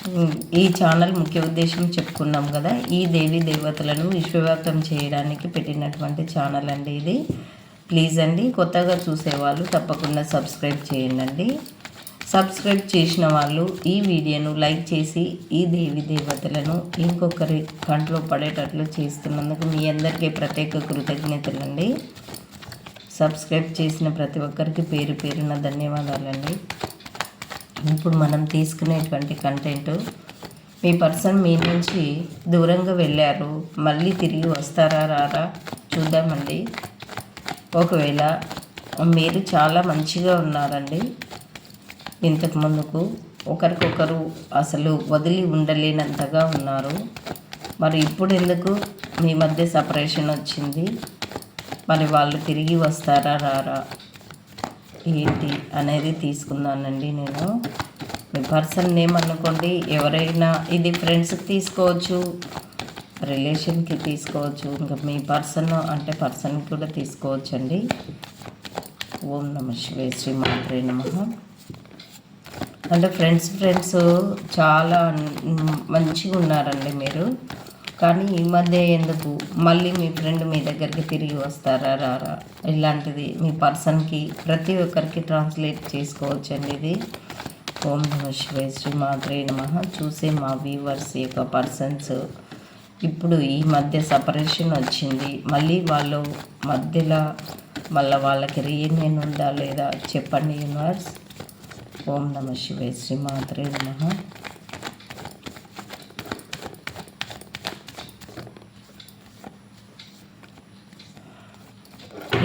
ఈ ఛానల్ ముఖ్య ఉద్దేశం చెప్పుకున్నాం కదా ఈ దేవి దేవతలను విశ్వవ్యాప్తం చేయడానికి పెట్టినటువంటి ఛానల్ అండి ఇది. ప్లీజ్ అండి కొత్తగా చూసేవాళ్ళు తప్పకుండా సబ్స్క్రైబ్ చేయండి సబ్స్క్రైబ్ చేసిన వాళ్ళు ఈ వీడియోను లైక్ చేసి ఈ దేవి దేవతలను ఇంకొకరి కంట్లో పడేటట్లు చేస్తున్నందుకు మీ అందరికీ ప్రత్యేక కృతజ్ఞతలండి. సబ్స్క్రైబ్ చేసిన ప్రతి ఒక్కరికి పేరు పేరున ధన్యవాదాలండి. ఇప్పుడు మనం తీసుకునేటువంటి కంటెంట్ మీ పర్సన్ మీ నుంచి దూరంగా వెళ్ళారు మళ్ళీ తిరిగి వస్తారా రారా చూద్దామండి. ఒకవేళ మీరు చాలా మంచిగా ఉన్నారండి ఇంతకు ముందుకు ఒకరికొకరు అసలు వదిలి ఉండలేనంతగా ఉన్నారు. మరి ఇప్పుడు ఎందుకు మీ మధ్య సపరేషన్ వచ్చింది? మరి వాళ్ళు తిరిగి వస్తారా రారా? ఏంటి అనేది తీసుకున్నానండి నేను. మీ పర్సన్ నేమ్ అనుకోండి ఎవరైనా ఇది ఫ్రెండ్స్కి తీసుకోవచ్చు రిలేషన్కి తీసుకోవచ్చు ఇంకా మీ పర్సన్ అంటే పర్సన్కి కూడా తీసుకోవచ్చు అండి ఓం నమ శివే శ్రీ మాత్రే నమ. అంటే ఫ్రెండ్స్ ఫ్రెండ్స్ చాలా మంచిగా ఉన్నారండి మీరు. కానీ ఈ మధ్య ఎందుకు? మళ్ళీ మీ ఫ్రెండ్ మీ దగ్గరికి తిరిగి వస్తారా రారా? ఇలాంటిది మీ పర్సన్కి ప్రతి ఒక్కరికి ట్రాన్స్లేట్ చేసుకోవచ్చండి ఇది. ఓం నమ శివే శ్రీ మాత్రే నమ. చూసే మా వ్యూవర్స్ యొక్క పర్సన్స్ ఇప్పుడు ఈ మధ్య సపరేషన్ వచ్చింది. మళ్ళీ వాళ్ళు మధ్యలో మళ్ళీ వాళ్ళకి రీయూనియన్ ఉందా లేదా చెప్పండి యూనివర్స్ ఓం నమ శివాయ శ్రీమాత్రే నమ.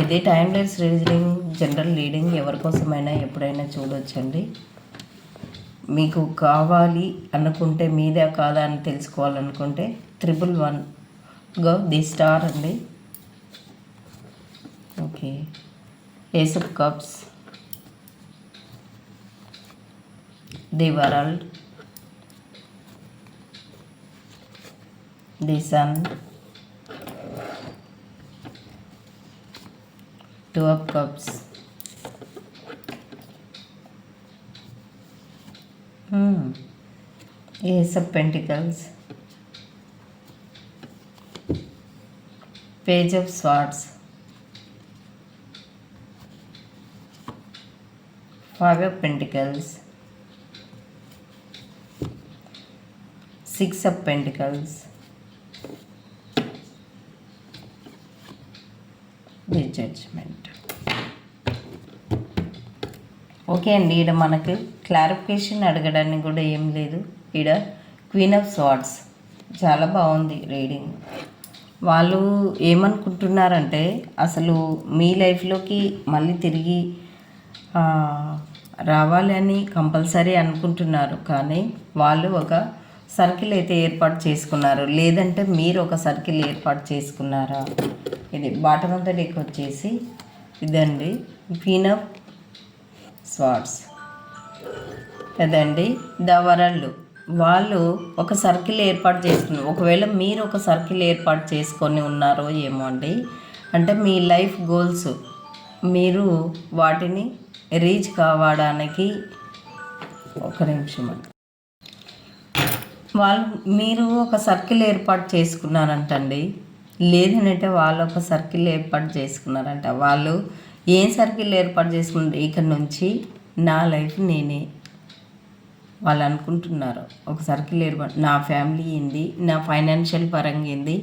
ఇది టైమ్లెస్ రీజనింగ్ జనరల్ రీడింగ్ ఎవరికోసమైనా ఎప్పుడైనా చూడొచ్చండి. మీకు కావాలి అనుకుంటే మీదే కాదా అని తెలుసుకోవాలనుకుంటే triple one go the star అండి. Okay. Ace of cups. The world. The sun. two of cups. Hmm. Ace of pentacles. Page of swords. Five of pentacles. Six of pentacles. The judgement okay అండి ఈడ మనకు clarification అడగడానికి కూడా ఏం లేదు. ఈడ queen of swords చాలా బాగుంది రీడింగ్ వాళ్ళు ఏమనుకుంటున్నారంటే అసలు మీ లైఫ్లోకి మళ్ళీ తిరిగి రావాలని కంపల్సరీ అనుకుంటున్నారు. కానీ వాళ్ళు ఒక సర్కిల్ అయితే ఏర్పాటు చేసుకున్నారు. లేదంటే మీరు ఒక సర్కిల్ ఏర్పాటు చేసుకున్నారా? ఇది బాటమ్ ఆఫ్ ద డెక్ వచ్చేసి ఇదండి. క్వీన్ ఆఫ్ స్వాట్స్ కదండి ద వరల్డ్ వాళ్ళు ఒక సర్కిల్ ఏర్పాటు చేసుకున్నారు ఒకవేళ మీరు ఒక సర్కిల్ ఏర్పాటు చేసుకొని ఉన్నారో ఏమో అండి. అంటే మీ లైఫ్ గోల్స్ మీరు వాటిని రీచ్ కావడానికి ఒక నిమిషం అండి. వాళ్ళు మీరు ఒక సర్కిల్ ఏర్పాటు చేసుకున్నారంటండి. లేదనంటే వాళ్ళు ఒక సర్కిల్ ఏర్పాటు చేసుకున్నారంట. వాళ్ళు ఏం సర్కిల్ ఏర్పాటు చేసుకుంటే ఇక్కడ నుంచి నా లైఫ్ నేనే. వాళ్ళు అనుకుంటున్నారు ఒక సర్కిల్ ఏర్పాటు నా ఫ్యామిలీ ఏంది? నా ఫైనాన్షియల్ పరంగా ఏంది?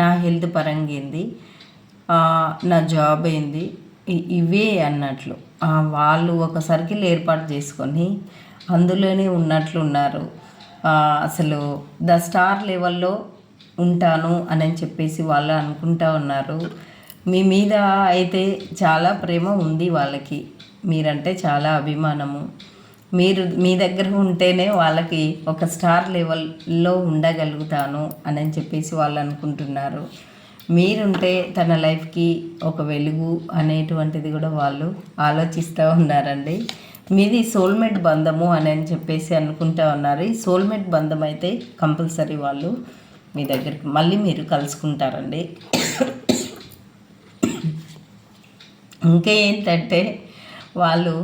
నా హెల్త్ పరంగా ఏంది? నా జాబ్ ఏంది? ఇవే అన్నట్లు. వాళ్ళు ఒక సర్కిల్ ఏర్పాటు చేసుకొని అందులోనే ఉన్నట్లున్నారు. అసలు ద స్టార్ లెవెల్లో ఉంటాను అని చెప్పేసి వాళ్ళు అనుకుంటా ఉన్నారు. మీ మీద అయితే చాలా ప్రేమ ఉంది వాళ్ళకి. మీరంటే చాలా అభిమానము. మీరు మీ దగ్గర ఉంటేనే వాళ్ళకి ఒక స్టార్ లెవెల్లో ఉండగలుగుతాను అని చెప్పేసి వాళ్ళు అనుకుంటున్నారు. మీరుంటే తన లైఫ్కి ఒక వెలుగు అనేటువంటిది కూడా వాళ్ళు ఆలోచిస్తూ ఉన్నారండి. మీది సోల్మేట్ బంధము అని అని చెప్పేసి అనుకుంటా ఉన్నారు. ఈ సోల్మేట్ బంధం అయితే కంపల్సరీ వాళ్ళు మీ దగ్గరికి మళ్ళీ మీరు కలుసుకుంటారండి. ఇంకా ఏంటంటే వాళ్ళు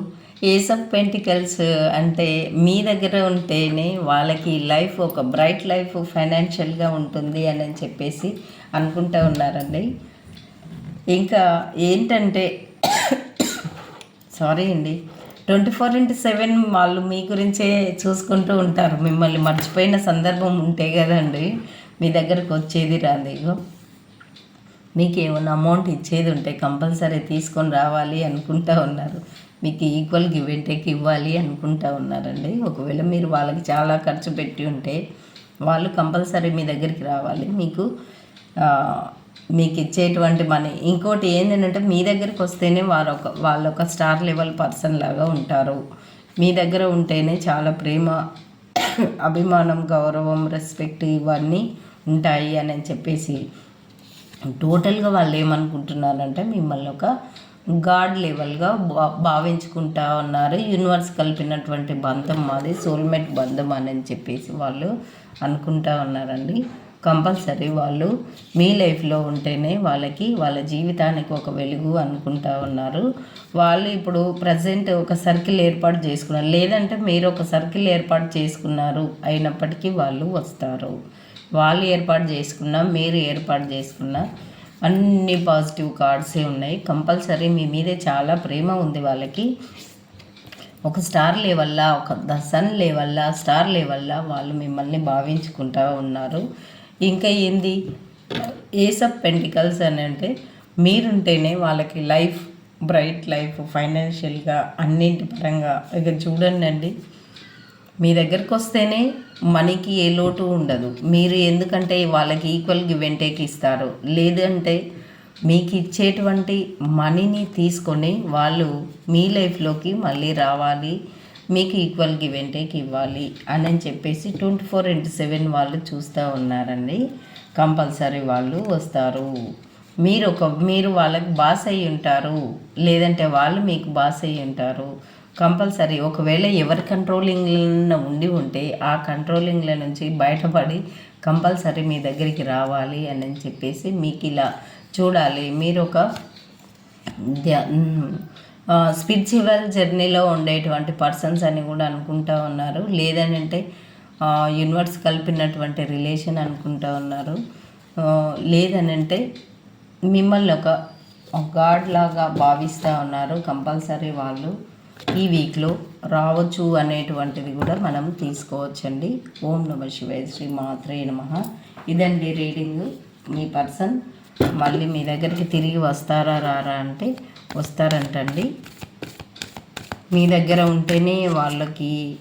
ఏస్ ఆఫ్ పెంటికల్స్ అంటే మీ దగ్గర ఉంటేనే వాళ్ళకి లైఫ్ ఒక బ్రైట్ లైఫ్ ఫైనాన్షియల్గా ఉంటుంది అని చెప్పేసి అనుకుంటూ ఉన్నారండి. ఇంకా ఏంటంటే సారీ అండి. ట్వంటీ ఫోర్ ఇంటూ సెవెన్ వాళ్ళు మీ గురించే చూసుకుంటూ ఉంటారు. మిమ్మల్ని మర్చిపోయిన సందర్భం ఉంటే కదండి మీ దగ్గరకు వచ్చేది రాదు మీకు ఏమైనా అమౌంట్ ఇచ్చేది ఉంటే కంపల్సరీ తీసుకొని రావాలి అనుకుంటా ఉన్నారు. మీకు ఈక్వల్ గివ్ అండ్ టేక్ ఇవ్వాలి అనుకుంటా ఉన్నారండి. ఒకవేళ మీరు వాళ్ళకి చాలా ఖర్చు పెట్టి ఉంటే వాళ్ళు కంపల్సరీ మీ దగ్గరికి రావాలి. మీకు మీకు ఇచ్చేటువంటి మనీ ఇంకోటి ఏంటంటే మీ దగ్గరికి వస్తేనే వారు ఒక వాళ్ళు ఒక స్టార్ లెవెల్ పర్సన్ లాగా ఉంటారు. మీ దగ్గర ఉంటేనే చాలా ప్రేమ అభిమానం గౌరవం రెస్పెక్ట్ ఇవన్నీ ఉంటాయి అని చెప్పేసి. టోటల్గా వాళ్ళు ఏమనుకుంటున్నారంటే మిమ్మల్ని ఒక గాడ్ లెవెల్గా భా భావించుకుంటా ఉన్నారు. యూనివర్స్ కలిపినటువంటి బంధం మాది సోల్మేట్ బంధం అని చెప్పేసి వాళ్ళు అనుకుంటా ఉన్నారండి. కంపల్సరీ వాళ్ళు మీ లైఫ్లో ఉంటేనే వాళ్ళకి వాళ్ళ జీవితానికి ఒక వెలుగు అనుకుంటా ఉన్నారు. వాళ్ళు ఇప్పుడు ప్రజెంట్ ఒక సర్కిల్ ఏర్పాటు చేసుకున్నారు. లేదంటే మీరు ఒక సర్కిల్ ఏర్పాటు చేసుకున్నారు అయినప్పటికీ వాళ్ళు వస్తారు. వాళ్ళు ఏర్పాటు చేసుకున్నా మీరు ఏర్పాటు చేసుకున్న అన్ని పాజిటివ్ కార్డ్సే ఉన్నాయి. కంపల్సరీ మీ మీదే చాలా ప్రేమ ఉంది వాళ్ళకి. ఒక స్టార్ లెవెల్లా ఒక ద సన్ లెవెల్లా స్టార్ లెవెల్లా వాళ్ళు మిమ్మల్ని భావించుకుంటా ఉన్నారు. ఇంకా ఏంది? ఏస్ ఆఫ్ పెంటికల్స్ అని అంటే మీరుంటేనే వాళ్ళకి లైఫ్ బ్రైట్ లైఫ్ ఫైనాన్షియల్గా అన్నింటి పరంగా. ఇక చూడండి అండి మీ దగ్గరకు వస్తేనే మనీకి ఏ లోటు ఉండదు. మీరు ఎందుకంటే వాళ్ళకి ఈక్వల్ గివ్ అండ్ టేక్ ఇస్తారు. లేదంటే మీకు ఇచ్చేటువంటి మనీని తీసుకొని వాళ్ళు మీ లైఫ్లోకి మళ్ళీ రావాలి. మీకు ఈక్వల్ గివ్ అండ్ టేక్ ఇవ్వాలి అని చెప్పేసి ట్వంటీ ఫోర్ ఇంటూ సెవెన్ వాళ్ళు చూస్తూ ఉన్నారండి. కంపల్సరీ వాళ్ళు వస్తారు. మీరు ఒక మీరు వాళ్ళకి బాస్ అయి ఉంటారు. లేదంటే వాళ్ళు మీకు బాస్ అయి ఉంటారు. కంపల్సరీ ఒకవేళ ఎవరి కంట్రోలింగ్లో ఉండి ఉంటే ఆ కంట్రోలింగ్ల నుంచి బయటపడి కంపల్సరీ మీ దగ్గరికి రావాలి అని చెప్పేసి మీకు ఇలా చూడాలి. మీరు ఒక స్పిరిచువల్ జర్నీలో ఉండేటువంటి పర్సన్స్ అని కూడా అనుకుంటా ఉన్నారు. లేదనంటే యూనివర్స్ కలిపినటువంటి రిలేషన్ అనుకుంటా ఉన్నారు. లేదనంటే మిమ్మల్ని ఒక గాడ్ లాగా భావిస్తూ ఉన్నారు కంపల్సరీ వాళ్ళు. ఈ వీక్లో రావచ్చు అనేటువంటిది కూడా మనం తీసుకోవచ్చండి. ఓం నమ శివాయ శ్రీ మాత్రే నమ. ఇదండి రీడింగ్. మీ పర్సన్ మళ్ళీ మీ దగ్గరికి తిరిగి వస్తారా రారా అంటే వస్తారంటండి. మీ దగ్గర ఉంటేనే వాళ్ళకి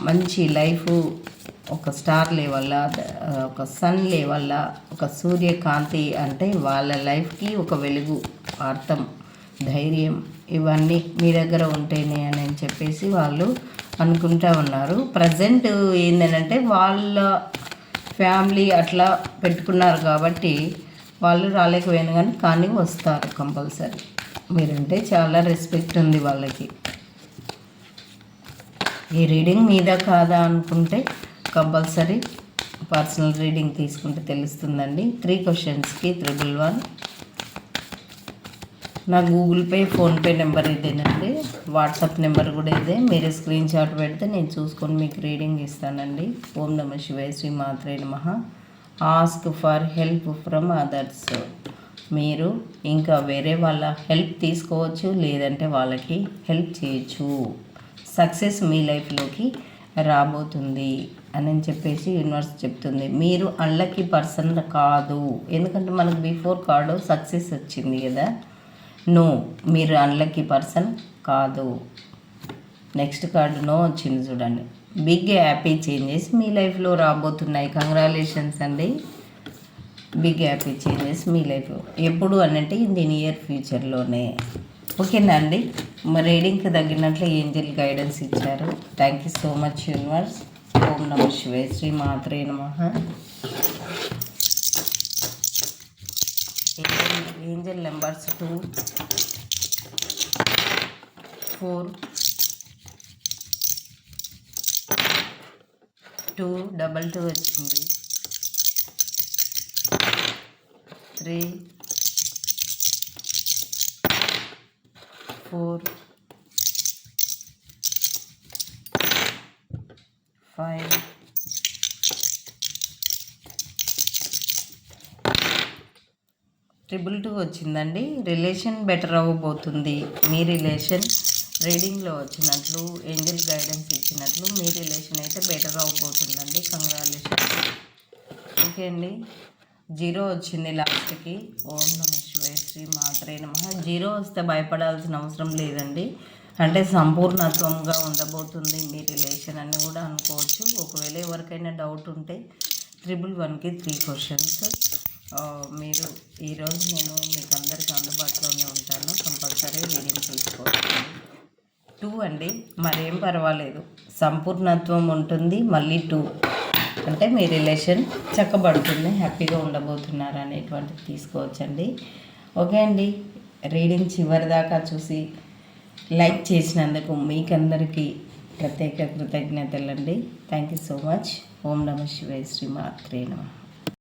మంచి లైఫ్ ఒక స్టార్ వల్ల ఒక సన్ లెవెల్లా ఒక సూర్యకాంతి అంటే వాళ్ళ లైఫ్కి ఒక వెలుగు అర్థం ధైర్యం ఇవన్నీ మీ దగ్గర ఉంటేనే అని చెప్పేసి వాళ్ళు అనుకుంటా ఉన్నారు. ప్రజెంట్ ఏంటంటే వాళ్ళ ఫ్యామిలీ అట్లా పెట్టుకున్నారు కాబట్టి వాళ్ళు రాలేకపోయాను కానీ కానీ వస్తారు కంపల్సరీ. మీరంటే చాలా రెస్పెక్ట్ ఉంది వాళ్ళకి. ఈ రీడింగ్ మీద కాదా అనుకుంటే కంపల్సరీ పర్సనల్ రీడింగ్ తీసుకుంటే తెలుస్తుందండి. త్రీ క్వశ్చన్స్కి త్రిబుల్ వన్ నా గూగుల్ పే ఫోన్పే నెంబర్ ఇదేనండి. వాట్సాప్ నెంబర్ కూడా ఇదే. మీరు స్క్రీన్ షాట్ పెడితే నేను చూసుకొని మీకు రీడింగ్ ఇస్తానండి. ఓం నమ శివాయ శ్రీ మాత్రే నమ. Ask for help from others. మీరు ఇంకా వేరే వాళ్ళ హెల్ప్ తీసుకోవచ్చు లేదంటే వాళ్ళకి హెల్ప్ చేయొచ్చు. సక్సెస్ మీ లైఫ్లోకి రాబోతుంది అని చెప్పేసి యూనివర్స్ చెప్తుంది. మీరు అన్లక్కీ పర్సన్ కాదు. ఎందుకంటే మనకు బిఫోర్ కార్డు సక్సెస్ వచ్చింది కదా. నో మీరు అన్లక్కీ పర్సన్ కాదు. నెక్స్ట్ కార్డు నో వచ్చింది చూడండి. బిగ్ హ్యాపీ చేంజెస్ మీ లైఫ్లో రాబోతున్నాయి. కంగ్రాలేషన్స్ అండి. బిగ్ హ్యాపీ చేంజెస్ మీ లైఫ్ ఎప్పుడు అనంటే ఇన్ ది నియర్ ఫ్యూచర్లోనే. ఓకేనా అండి? మా రీడింగ్కి తగ్గినట్లు ఏంజల్ గైడెన్స్ ఇచ్చారు. Thank you so much universe ఓం నమ శివే. శ్రీ మాత్రే నమ. Angel numbers two four two double two వచ్చింది. Three four five triple two వచ్చిందండి. రిలేషన్ బెటర్ అవ్వబోతుంది. మీ రిలేషన్ రీడింగ్లో వచ్చినట్లు ఏంజల్ గైడెన్స్ ఇచ్చినట్లు మీ రిలేషన్ అయితే బెటర్ అవ్వబోతుందండి కంగ్రాచులేషన్ ఓకే అండి. జీరో వచ్చింది లాస్ట్కి. ఓం నమ శివాయ శ్రీ మాత్రే నమ. జీరో వస్తే భయపడాల్సిన అవసరం లేదండి. అంటే సంపూర్ణత్వంగా ఉండబోతుంది మీ రిలేషన్ అని కూడా అనుకోవచ్చు. ఒకవేళ ఎవరికైనా డౌట్ ఉంటే ట్రిపుల్ వన్కి త్రీ క్వశ్చన్స్. మీరు ఈరోజు నేను మీకు అందరికీ అందుబాటులోనే ఉంటాను. కంపల్సరీ రీడింగ్ తీసుకోవచ్చు టూ అండి మరేం పర్వాలేదు. సంపూర్ణత్వం ఉంటుంది మళ్ళీ టూ. అంటే మీ రిలేషన్ చక్కబడుతుంది హ్యాపీగా ఉండబోతున్నారు అనేటువంటిది తీసుకోవచ్చండి. ఓకే అండి రీడింగ్ చివరి దాకా చూసి లైక్ చేసినందుకు మీకందరికీ ప్రత్యేక కృతజ్ఞతలు అండి థ్యాంక్ యూ సో మచ్. ఓం నమ శివాయ శ్రీ మాత్రే నమ.